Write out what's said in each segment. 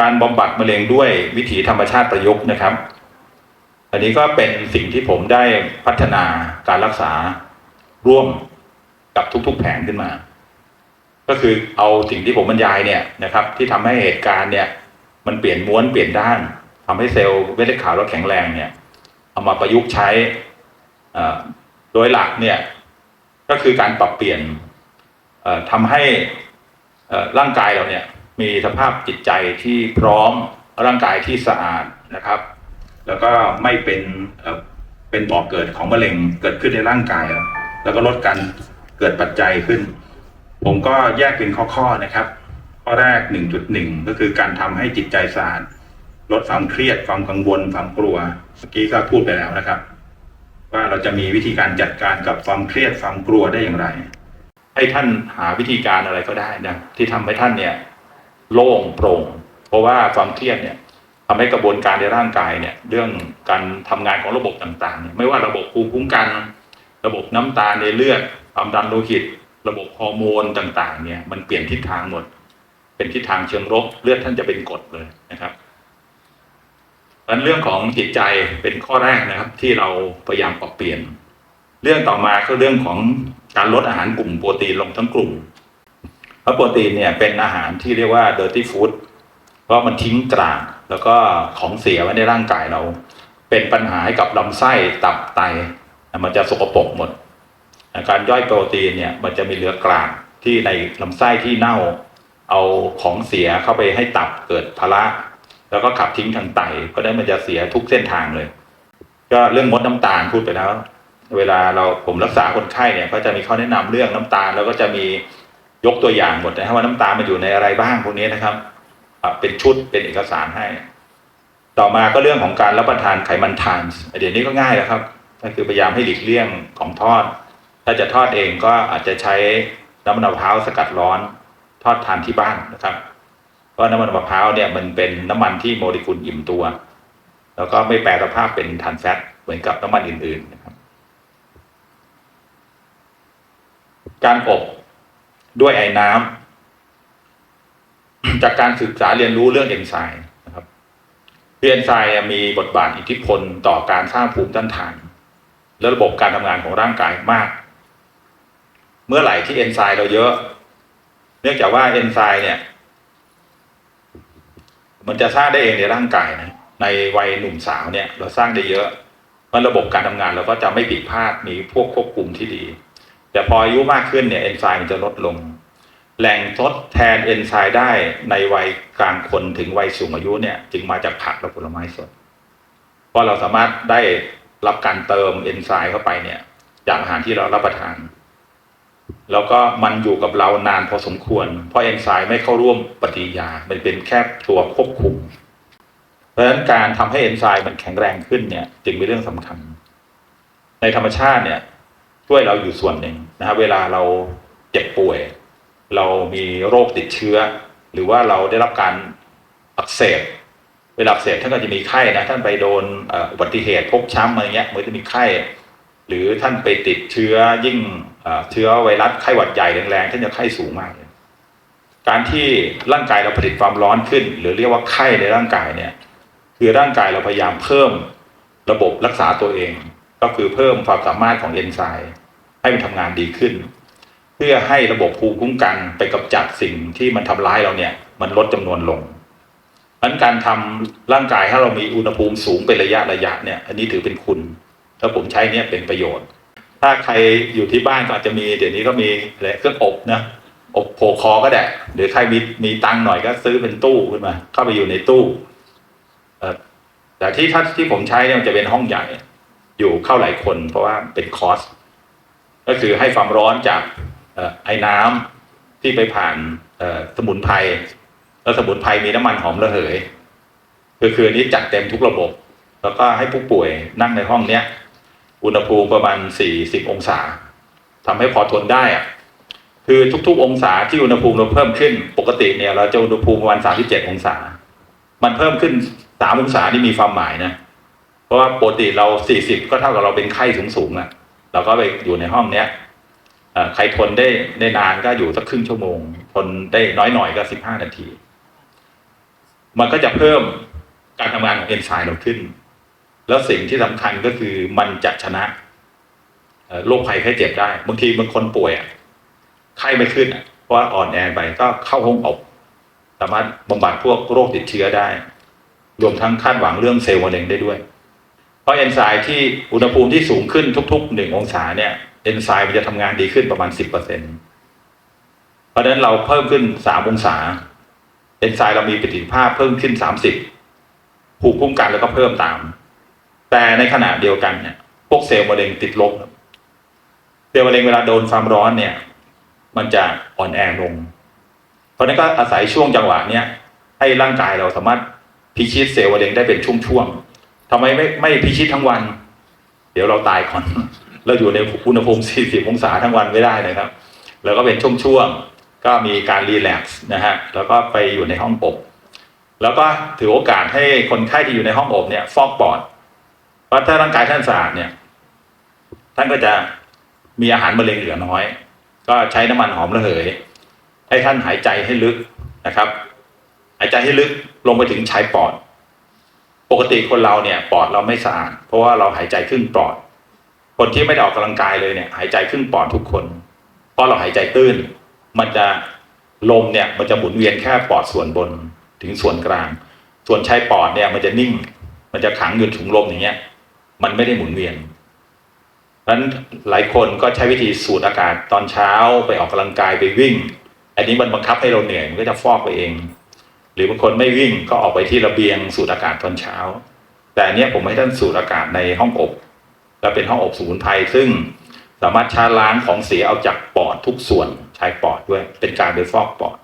การบำบัดมะเร็งด้วยวิถีธรรมชาติประยุกต์นะครับ อันนี้ก็เป็นสิ่งที่ผมได้พัฒนาการรักษาร่วมกับทุก ๆ แผนขึ้นมา ก็คือเอาสิ่งที่ผมบรรยายเนี่ยนะครับ ที่ทำให้เหตุการณ์เนี่ย มันเปลี่ยนม้วนเปลี่ยนด้านทำให้เซลล์เม็ดเลือดขาวเราแข็งแรงเนี่ย เอามาประยุกต์ใช้โดยหลักเนี่ย ก็คือการปรับเปลี่ยนเอ่อทำให้ร่างกายเราเนี่ย มีสภาพจิตใจที่พร้อมร่างกายที่สะอาดนะครับ แล้วก็ไม่เป็นเป็นบ่อเกิดของมะเร็งเกิดขึ้นในร่างกาย แล้วแล้วก็ลดการเกิดปัจจัยขึ้น ผมก็แยกเป็นข้อๆนะครับ ข้อแรก 1.1 ก็คือการทำให้จิตใจสะอาดลดความเครียดความกังวลความกลัวเมื่อกี้ก็พูดไปแล้วนะครับ ว่าเราจะมีวิธีการจัดการกับความเครียดความกลัวได้อย่างไร ให้ท่านหาวิธีการอะไรก็ได้นะที่ทำให้ท่านเนี่ย โล่งโปร่ง เพราะว่าความเครียดเนี่ยทำให้กระบวนการในร่างกายเนี่ยเรื่องการทำงานของระบบต่างๆเนี่ยไม่ว่าระบบภูมิคุ้มกัน ระบบน้ำตาลในเลือดความดันโลหิต ระบบฮอร์โมนต่างๆเนี่ยมันเปลี่ยนทิศทางหมด เป็นทิศทางเชิงลบเลือดท่านจะเป็นกรดเลยนะครับดังนั้นเรื่องของจิตใจเป็นข้อแรกนะครับ ที่เราพยายามปรับเปลี่ยน เรื่องต่อมาก็เรื่องของการลดอาหารกลุ่มโปรตีนลงทั้งกลุ่ม เพราะโปรตีนเนี่ยเป็นอาหารที่เรียกว่า dirty food เพราะมันทิ้งกลางแล้วก็ของเสียไว้ในร่างกายเรา เป็นปัญหาให้กับลำไส้ตับไต มันจะสกปรกหมด การย่อยโปรตีนเนี่ยมันจะมีเหลือกลางที่ในลำไส้ที่เน่า เอาของเสียเข้าไปให้ตับเกิดภาระแล้วก็ขับทิ้งทางไตก็ได้มันจะเสียทุกเส้นทางเลย ก็เรื่องมดน้ำตาลพูดไปแล้ว เวลาเราผมรักษาคนไข้เนี่ย ก็จะมีข้อแนะนำเรื่องน้ำตาล แล้วก็จะมี ยกตัวอย่างหมดนะว่าน้ำตาลมันอยู่ในอะไรบ้างพวกนี้นะครับเป็นชุดเป็นเอกสารให้ ต่อมาก็เรื่องของการรับประทานไขมันทานเดี๋ยวนี้ก็ง่ายแล้วครับ ก็คือพยายามให้หลีกเลี่ยงของทอด ถ้าจะทอดเองก็อาจจะใช้น้ำมันมะพร้าวสกัดร้อน ทอดทานที่บ้านนะครับเพราะน้ำมันมะพร้าวเนี่ยมันเป็นน้ำมันที่โมเลกุลอิ่มตัว แล้วก็ไม่แปรสภาพเป็นทานแฟตเหมือนกับน้ำมันอื่นๆนะครับ การอบ ด้วยไอ้น้ำจากการศึกษาเรียนรู้เรื่องเอนไซม์นะครับเอนไซม์มีบทบาทอิทธิพลต่อการสร้างภูมิต้านทาน และระบบการทำงานของร่างกายมาก เมื่อไหร่ที่เอนไซม์เราเยอะ เนื่องจากว่าเอนไซม์เนี่ย มันจะสร้างได้เองในร่างกายนะในวัยหนุ่มสาวเนี่ย เราสร้างได้เยอะมันระบบการทำงานเราก็จะไม่ผิดพลาดมีพวกควบคุมที่ดี แต่พออายุมากขึ้นเนี่ยเอนไซม์มันจะลดลง แหล่งทดแทนเอนไซม์ได้ในวัยกลางคนถึงวัยสูงอายุเนี่ย จึงมาจากผักและผลไม้สดเพราะเราสามารถได้รับการเติมเอนไซม์เข้าไปเนี่ย จากอาหารที่เรารับประทาน แล้วก็มันอยู่กับเรานานพอสมควร เพราะเอนไซม์ไม่เข้าร่วมปฏิยา มันเป็นแค่ตัวควบคุม เพราะฉะนั้นการทำให้เอนไซม์มันแข็งแรงขึ้นเนี่ย จึงเป็นเรื่องสำคัญ ในธรรมชาติเนี่ย ช่วยเราอยู่ส่วนหนึ่งนะครับเวลาเราเจ็บป่วย เรามีโรคติดเชื้อ หรือว่าเราได้รับการอักเสบเวลาอักเสบท่านก็จะมีไข้นะท่านไปโดนอุบัติเหตุพกช้ำอะไรเงี้ยมันจะมีไข้หรือท่านไปติดเชื้อยิ่งเอ่อเชื้อไวรัสไข้หวัดใหญ่แรงๆท่านจะไข้สูงมากเลยการที่ร่างกายเราผลิตความร้อนขึ้น หรือเรียกว่าไข้ในร่างกายเนี่ย คือร่างกายเราพยายามเพิ่มระบบรักษาตัวเอง ก็คือเพิ่มความสามารถของเอนไซม์ให้มันทำงานดีขึ้น เพื่อให้ระบบภูมิคุ้มกันไปกำจัดสิ่งที่มันทำร้ายเราเนี่ย มันลดจำนวนลงนั้นการทำร่างกายให้เรามีอุณหภูมิสูงเป็นระยะระยะเนี่ย อันนี้ถือเป็นคุณถ้าผมใช้เนี่ยเป็นประโยชน์ ถ้าใครอยู่ที่บ้านก็อาจจะมีเดี๋ยวนี้ก็มีอะไรเครื่องอบนะอบโผคอก็ได้หรือใครมีมีตังค์หน่อยก็ซื้อเป็นตู้ขึ้นมา เข้าไปอยู่ในตู้แต่ที่ถ้าที่ผมใช้เนี่ยมันจะเป็นห้องใหญ่ อยู่เข้าหลายคน เพราะว่าเป็นคอสก็คือให้ความร้อนจากออไอ้น้ำที่ไปผ่านสมุนไพรแล้วสมุนไพรมีน้ำมันหอมระเหยคือคืนนี้จัดเต็มทุกระบบ แล้วก็ให้ผู้ป่วยนั่งในห้องเนี้ยอุณหภูมิประมาณ 40 องศาทำให้พอทนได้อะคือทุกๆ องศาที่อุณหภูมิเราเพิ่มขึ้น ปกติเนี่ย เราจะอุณหภูมิประมาณ 37 องศา มันเพิ่มขึ้น 3 องศานี่มีความหมายนะ ราะว่าปกติเรา40ก็เท่ากับเราเป็นไข้สูงๆอะ เราก็ไปอยู่ในห้องเนี้ยใครทนได้ได้นานก็อยู่สักครึ่งชั่วโมง ทนได้น้อยหน่อยก็15นาที มันก็จะเพิ่มการทำงานของเอนไซม์เราขึ้น แล้วสิ่งที่สำคัญก็คือมันจะชนะโรคภัยไข้เจ็บได้ บางทีบางคนป่วยอะไข้ไม่ขึ้นอะเพราะว่าอ่อนแอไปก็เข้าห้องอบสามารถบำบัดพวกโรคติดเชื้อได้ รวมทั้งคาดหวังเรื่องเซลล์มะเร็งได้ด้วย เพราะเอนไซม์ที่อุณหภูมิที่สูงขึ้นทุกๆหนึ่งองศาเนี่ยเอนไซม์มันจะทำงานดีขึ้นประมาณสิบเปอร์เซ็นเพราะฉะนั้นเราเพิ่มขึ้นสามองศา เอนไซม์เรามีประสิทธิภาพเพิ่มขึ้นสามสิบภูมิคุ้มกันแล้วก็เพิ่มตาม แต่ในขณะเดียวกันเนี่ย พวกเซลล์มะเร็งติดลบเซลล์มะเร็งเวลาโดนความร้อนเนี่ย มันจะอ่อนแอลง เพราะฉะนั้นก็อาศัยช่วงจังหวะเนี้ยให้ร่างกายเราสามารถพิชิตเซลล์มะเร็งได้เป็นช่วงๆ ทำไมไม่ไม่พิชิตทั้งวัน เดี๋ยวเราตายก่อน เราอยู่ในอุณหภูมิ 40 องศาทั้งวันไม่ได้นะครับ แล้วก็เป็นช่วงๆ ก็มีการรีแลกซ์นะฮะ แล้วก็ไปอยู่ในห้องอบ แล้วก็ถือโอกาสให้คนไข้ที่อยู่ในห้องอบเนี่ยฟอกปอด เพราะถ้าร่างกายท่านสะอาดเนี่ย ท่านก็จะมีอาหารมะเร็งเหลือน้อย ก็ใช้น้ำมันหอมระเหย ให้ท่านหายใจให้ลึกนะครับ หายใจให้ลึกลงไปถึงชายปอด ปกติคนเราเนี่ยปอดเราไม่สะอาดเพราะว่าเราหายใจครึ่งปอด คนที่ไม่ได้ออกกำลังกายเลยเนี่ย หายใจครึ่งปอดทุกคน เพราะเราหายใจตื้น มันจะลมเนี่ยมันจะหมุนเวียนแค่ปอดส่วนบนถึงส่วนกลาง ส่วนชายปอดเนี่ย มันจะนิ่ง มันจะขังอยู่ถุงลมอย่างเงี้ย มันไม่ได้หมุนเวียนเพราะนั้นหลายคนก็ใช้วิธีสูดอากาศตอนเช้าไปออกกำลังกายไปวิ่ง อันนี้มันบังคับให้เราเหนื่อยมันก็จะฟอกไปเอง หรือบางคนไม่วิ่งก็ออกไปที่ระเบียงสูดอากาศตอนเช้า แต่อันเนี้ยผมให้ท่านสูดอากาศในห้องอบ และเป็นห้องอบสมุนไพรซึ่งสามารถชาล้างของเสียเอาจากปอดทุกส่วนใชายปอดด้วย เป็นการไปฟอกปอด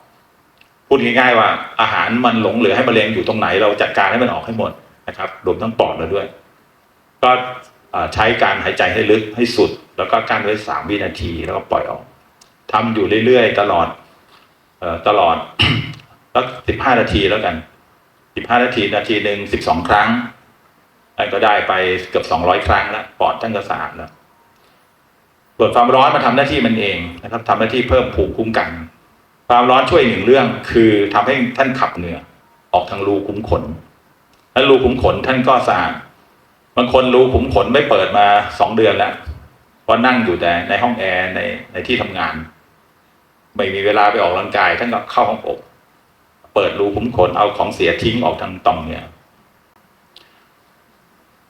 พูดง่ายๆว่า อาหารมันหลงเหลือให้มะเร็งอยู่ตรงไหน เราจัดการให้มันออกให้หมดนะครับรวมทั้งปอดเราด้วย ก็ใช้การหายใจให้ลึกให้สุด แล้วก็กั้นไว้สามวินาทีแล้วก็ปล่อยออกทำอยู่เรื่อยๆ ตลอดออตลอด สักสิบห้านาทีแล้วกันสิบห้านาทีนาทีหนึ่งสิบสองครั้งอันก็ได้ไปเกือบสองร้อยครั้งแล้วปอดท่านก็สะอาดแล้วส่วนความร้อนมาทำหน้าที่มันเองนะครับทำหน้าที่เพิ่มภูมิคุ้มกัน ความร้อนช่วยหนึ่งเรื่องคือทำให้ท่านขับเหงื่อออกทางรูขุมขนแล้วรูขุมขนท่านก็สะอาดบางคนรูขุมขนไม่เปิดมาสองเดือนแล้วเพราะนั่งอยู่แต่ในห้องแอร์ในในที่ทำงาน ไม่มีเวลาไปออกกำลังกายท่านก็เข้าห้องอบ เปิดรูขุมขนเอาของเสียทิ้งออกทางต่อมเนี่ย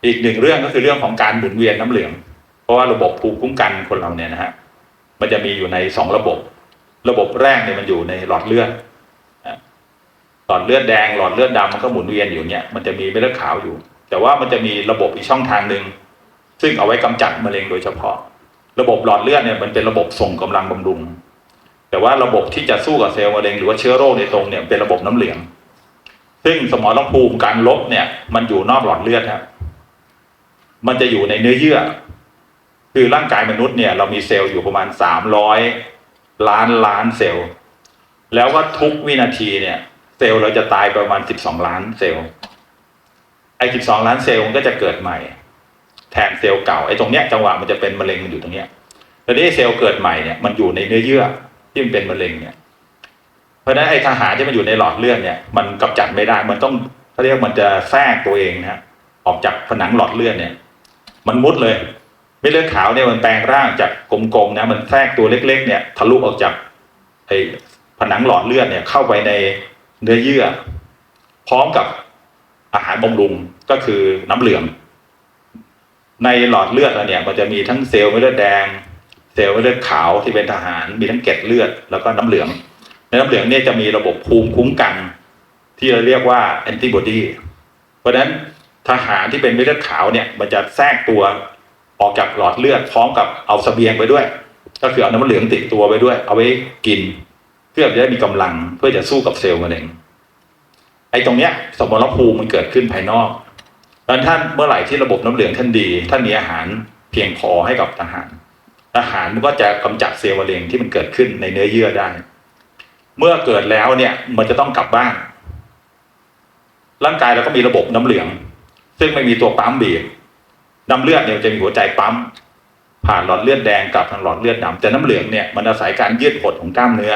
อีกหนึ่งเรื่องก็คือเรื่องของการหมุนเวียนน้ำเหลือง เพราะว่าระบบภูมิคุ้มกันคนเราเนี่ยนะฮะมันจะมีอยู่ในสองระบบ ระบบแรกเนี่ยมันอยู่ในหลอดเลือดหลอดเลือดแดงหลอดเลือดดำมันก็หมุนเวียนอยู่เนี่ยมันจะมีเม็ดเลือดขาวอยู่ แต่ว่ามันจะมีระบบอีกช่องทางหนึ่งซึ่งเอาไว้กำจัดมะเร็งโดยเฉพาะ ระบบหลอดเลือดเนี่ยมันเป็นระบบส่งกำลังบำรุง แต่ว่าระบบที่จะสู้กับเซลล์มะเร็งหรือว่าเชื้อโรคในตรงเนี่ยเป็นระบบน้ำเหลือง ซึ่งสมรภูมิการลบเนี่ย มันอยู่นอกหลอดเลือดครับมันจะอยู่ในเนื้อเยื่อ คือร่างกายมนุษย์เนี่ย เรามีเซลล์อยู่ประมาณสามร้อยล้านล้านเซลล์ แล้วก็ทุกวินาทีเนี่ย เซลล์เราจะตายประมาณสิบสองล้านเซลล์ไอ้สิบสองล้านเซลล์มันก็จะเกิดใหม่ แทนเซลล์เก่าไอ้ตรงเนี้ยจังหวะมันจะเป็นมะเร็งมันอยู่ตรงเนี้ยแต่นี้เซลล์เกิดใหม่เนี่ยมันอยู่ในเนื้อเยื่อ ที่มันเป็นมะเร็งเนี่ย เพราะฉะนั้นไอ้ทหารที่มันอยู่ในหลอดเลือดเนี่ย มันกำจัดไม่ได้ มันต้องเขาเรียกมันจะแทรกตัวเองนะฮะออกจากผนังหลอดเลือดเนี่ย มันมุดเลยเม็ดเลือดขาวเนี่ยมันแปลงร่างจากกลมๆนะมันแทรกตัวเล็ก ๆ เนี่ย ทะลุออกจากไอ้ผนังหลอดเลือดเนี่ยเข้าไปในเนื้อเยื่อ พร้อมกับอาหารบำรุงก็คือน้ำเหลืองในหลอดเลือดเราเนี่ย มันจะมีทั้งเซลล์เม็ดเลือดแดง ซลล์เม็ดเลือดขาวที่เป็นทหารมีทั้งเกล็ดเลือดแล้วก็น้ำเหลือง ในน้ำเหลืองเนี่ยจะมีระบบภูมิคุ้มกัน ที่เราเรียกว่าแอนติบอดีเพราะฉะนั้นทหารที่เป็นเม็ดเลือดขาวเนี่ยมันจะแทรกตัวออกจากหลอดเลือดพร้อมกับเอาสเสบียงไปด้วย ก็คือเอาน้ำเหลืองติดตัวไปด้วย เอาไว้กิน เพื่อจะได้มีกำลังเพื่อจะสู้กับเซลล์มะเร็งไอ้ตรงเนี้ยสมรภูมิมันเกิดขึ้นภายนอกดังนั้นท่านเมื่อไหร่ที่ระบบน้ำเหลืองท่านดี ท่านมีอาหารเพียงพอให้กับทหาร อาหารมันก็จะกำจัดเซลล์มะเร็งที่มันเกิดขึ้นในเนื้อเยื่อได้ เมื่อเกิดแล้วเนี่ยมันจะต้องกลับบ้าน ร่างกายเราก็มีระบบน้ำเหลือง ซึ่งไม่มีตัวปั๊มบีบน้ำเลือดเนี่ยจะมีหัวใจปั๊มผ่านหลอดเลือดแดงกลับทางหลอดเลือดดำแต่น้ำเหลืองเนี่ยมันอาศัยการยืดหดของกล้ามเนื้อ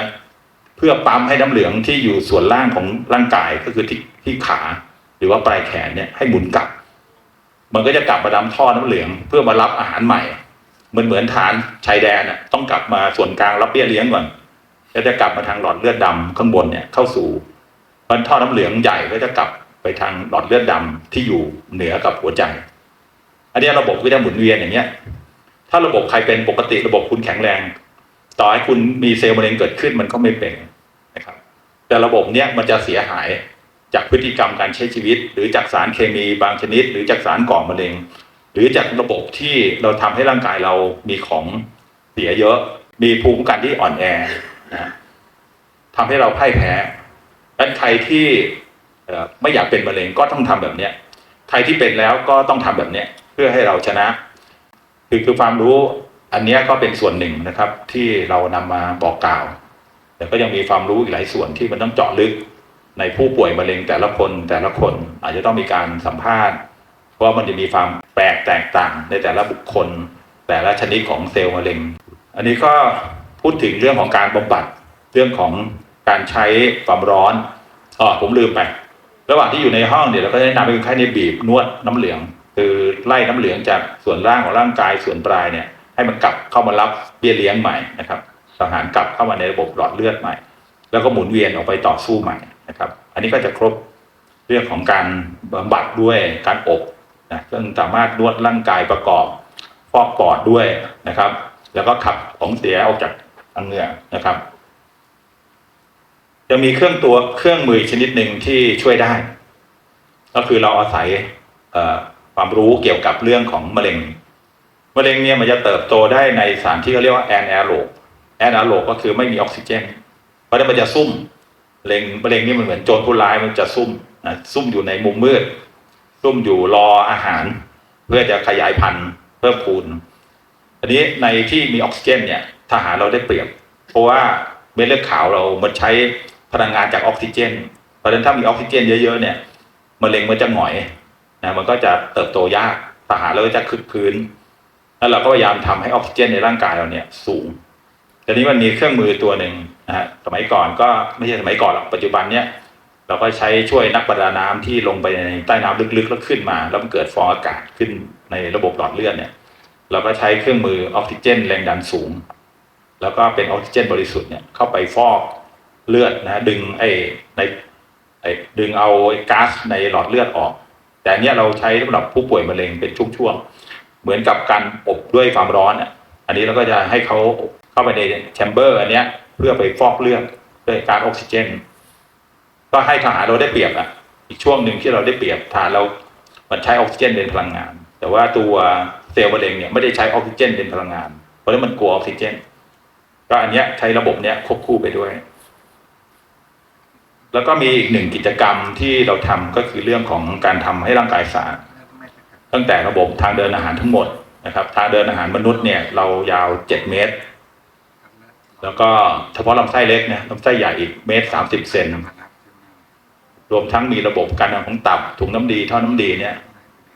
เพื่อปั๊มให้น้ำเหลืองที่อยู่ส่วนล่างของร่างกายก็คือที่ที่ขา หรือว่าปลายแขนเนี่ยให้หมุนกลับ มันก็จะกลับมาดำท่อน้ำเหลือง เพื่อมารับอาหารใหม่ เหมือนเหมือนฐานชายแดนอะต้องกลับมาส่วนกลางรับเบี้ยเลี้ยงก่อนแล้วจะกลับมาทางหลอดเลือดดำข้างบนเนี่ยเข้าสู่มันท่อน้ำเหลืองใหญ่ก็จะกลับไปทางหลอดเลือดดำที่อยู่เหนือกับหัวใจ อันนี้ระบบก็จะหมุนเวียนอย่างเงี้ย ถ้าระบบใครเป็นปกติระบบคุณแข็งแรง ต่อให้คุณมีเซลล์มะเร็งเกิดขึ้นมันก็ไม่เป็นนะครับ แต่ระบบเนี้ยมันจะเสียหายจากพฤติกรรมการใช้ชีวิต หรือจากสารเคมีบางชนิด หรือจากสารก่อมะเร็ง หรือจากระบบที่เราทำให้ร่างกายเรามีของเสียเยอะ มีภูมิคุ้มกันที่อ่อนแอนะทำให้เราพ่ายแพ้ดังนั้นใครที่ไม่อยากเป็นมะเร็งก็ต้องทำแบบเนี้ยใครที่เป็นแล้วก็ต้องทำแบบเนี้ยเพื่อให้เราชนะ คือคือความรู้อันนี้ก็เป็นส่วนหนึ่งนะครับ ที่เรานำมาบอกกล่าว แต่ก็ยังมีความรู้อีกหลายส่วนที่มันต้องเจาะลึกในผู้ป่วยมะเร็งแต่ละคนแต่ละคนอาจจะต้องมีการสัมภาษณ์ เพราะว่ามันจะมีความ แปลกแตกต่างในแต่ละบุคคล แต่ละชนิดของเซลล์มะเร็ง อันนี้ก็พูดถึงเรื่องของการบำบัดเรื่องของการใช้ความร้อนอ๋อผมลืมไประหว่างที่อยู่ในห้องเนี่ยเราก็แนะนำให้คนไข้เนี่ยบีบนวดน้ำเหลือง คือไล่น้ำเหลืองจากส่วนล่างของร่างกายส่วนปลายเนี่ยให้มันกลับเข้ามารับเบี้ยเลี้ยงใหม่นะครับสังหารกลับเข้ามาในระบบหลอดเลือดใหม่ แล้วก็หมุนเวียนออกไปต่อสู้ใหม่นะครับ อันนี้ก็จะครบเรื่องของการบำบัดด้วยการอบ นะซึ่งสามารถนวดร่างกายประกอบฟอกปอดด้วยนะครับ แล้วก็ขับของเสียออกจากทางเหงื่อนะครับ จะมีเครื่องตัวเครื่องมือชนิดหนึ่งที่ช่วยได้ ก็คือเราอาศัยความรู้เกี่ยวกับเรื่องของมะเร็งมะเร็งเนี่ยมันจะเติบโตได้ในสารที่เขาเรียกว่าแอนแอโรบแอนแอโรบก็คือไม่มีออกซิเจน เพราะฉะนั้นมันจะซุ่มมะเร็งมะเร็งนี่มันเหมือนโจรผู้ร้ายมันจะซุ่มนะซุ่มอยู่ในมุมมืด ซุ่มอยู่รออาหาร เพื่อจะขยายพันธุ์เพิ่มพูนอันนี้ในที่มีออกซิเจนเนี่ยทหารเราได้เปรียบ เพราะว่าเม็ดเลือดขาวเรามันใช้พลังงานจากออกซิเจน เพราะฉะนั้นถ้ามีออกซิเจนเยอะๆเนี่ยมะเร็งมันจะหงอยนะมันก็จะเติบโตยากทหารเราก็จะคึกคืนแล้วเราก็พยายามทำให้ออกซิเจนในร่างกายเราเนี่ยสูงทีนี้มันมีเครื่องมือตัวหนึ่งนะฮะสมัยก่อนก็ไม่ใช่สมัยก่อนหรอกปัจจุบันเนี่ย เราก็ใช้ช่วยนักประดาน้ำที่ลงไปในใต้น้ำลึกๆแล้วขึ้นมา แล้วมันเกิดฟองอากาศขึ้นในระบบหลอดเลือดเนี่ย เราก็ใช้เครื่องมือออกซิเจนแรงดันสูง แล้วก็เป็นออกซิเจนบริสุทธิ์เนี่ยเข้าไปฟอกเลือดนะดึงไอ้ในไอ้ดึงเอาไอ้ก๊าซในหลอดเลือดออก แต่อันเนี้ยเราใช้สำหรับผู้ป่วยมะเร็งเป็นช่วงๆเหมือนกับการอบด้วยความร้อนอะอันนี้เราก็จะให้เขาเข้าไปในแชมเบอร์อันเนี้ยเพื่อไปฟอกเลือดด้วยการออกซิเจน ก็ให้ทหารเราได้เปรียบอะอีกช่วงหนึ่งที่เราได้เปรียบทหารเรามันใช้ออกซิเจนเป็นพลังงาน แต่ว่าตัวเซลล์มะเร็งเนี่ยไม่ได้ใช้ออกซิเจนเป็นพลังงาน เพราะนั้นมันกลัวออกซิเจน ก็อันเนี้ยใช้ระบบเนี้ยควบคู่ไปด้วย แล้วก็มีอีกหนึ่งกิจกรรมที่เราทำก็คือเรื่องของการทำให้ร่างกายสะอาดตั้งแต่ระบบทางเดินอาหารทั้งหมดนะครับ ทางเดินอาหารมนุษย์เนี่ย เรายาวเจ็ดเมตร แล้วก็เฉพาะลำไส้เล็กนี่ยลำไส้ใหญ่อีกเมตรสามสิบเซนร รวมทั้งมีระบบการทำของตับถุงน้ำดีท่อน้ำดีเนี่ย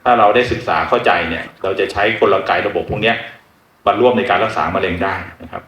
ถ้าเราได้ศึกษาเข้าใจเนี่ย เราจะใช้กลไกระบบพวกนี้มาร่วมในการรักษามะเร็งได้นะครับ